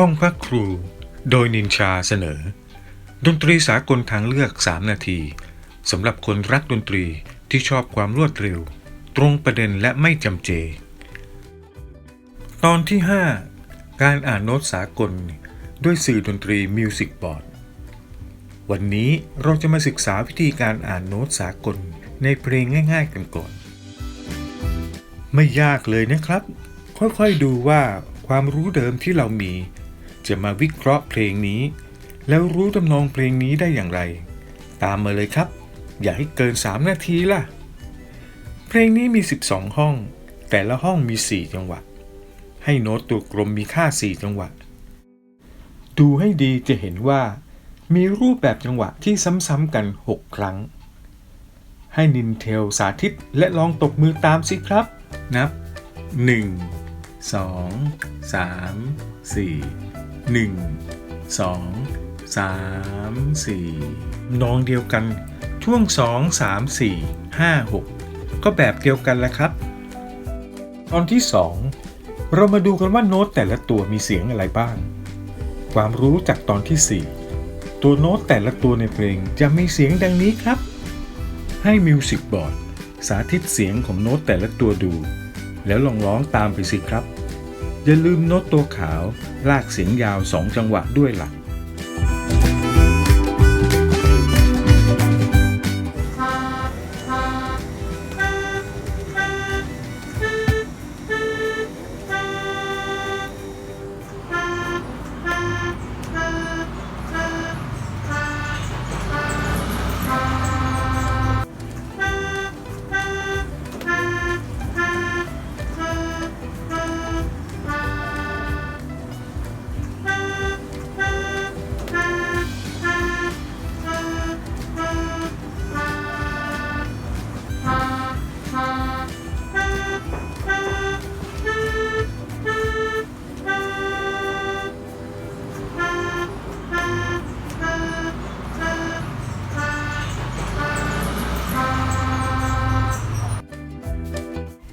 ห้องพักครู โดยนินชาเสนอ ดนตรีสากลทางเลือก 3 นาทีสำหรับคนรักดนตรีที่ชอบความรวดเร็ว ตรงประเด็นและไม่จำเจ ตอนที่ 5 การอ่านโน้ตสากล ด้วยสื่อดนตรีมิวสิกบอร์ดวันนี้เราจะมาศึกษาวิธีการอ่านโน้ตสากลในเพลงง่าย ๆ กันก่อน ไม่ยากเลยนะครับ ค่อยๆดูว่าความรู้เดิมที่เรามี จะมาวิเคราะห์เพลงนี้ แล้วรู้ทำนองเพลงนี้ได้อย่างไร ตามมาเลยครับ อย่าให้เกิน 3 นาทีล่ะ เพลงนี้มี 12 ห้อง แต่ละห้องมี 4 จังหวะ ให้โน้ตตัวกลมมีค่า 4 จังหวะ ดูให้ดีจะเห็นว่า มีรูปแบบจังหวะที่ซ้ำๆกัน 6 ครั้ง ให้นินเทลสาธิตและลองตบมือตามสิครับ นับ 1 2 3 4 1 2 3 4นองเดียวกัน ช่วง 2 3 4 5 6 ก็แบบเดียวกันแหละครับ ตอนที่ 2 เรามาดูกันว่าโน้ตแต่ละตัวมีเสียงอะไรบ้าง ความรู้จากตอนที่ 4 ตัวโน้ตแต่ละตัวในเพลงจะมีเสียงดังนี้ครับ ให้มิวสิกบอร์ดสาธิตเสียงของโน้ตแต่ละตัวดู แล้วลองร้องตามไปสิครับ อย่าลืมโน้ตตัวขาว ลากเสียงยาวสองจังหวะด้วยหลัก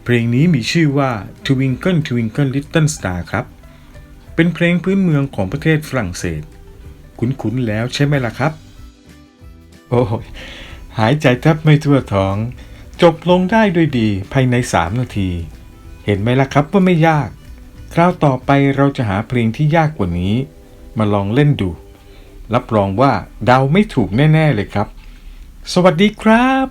เพลงนี้มีชื่อว่า Twinkle Twinkle Little Star ครับ เป็นเพลงพื้นเมืองของประเทศฝรั่งเศส คุ้นๆแล้วใช่ไหมล่ะครับ โอ้ยหายใจแทบไม่ทั่วท้อง จบลงได้ด้วยดีภายใน 3 นาที เห็นไหมล่ะครับว่าไม่ยาก คราวต่อไปเราจะหาเพลงที่ยากกว่านี้ มาลองเล่นดู รับรองว่าเดาไม่ถูกแน่ ๆ เลยครับ สวัสดีครับ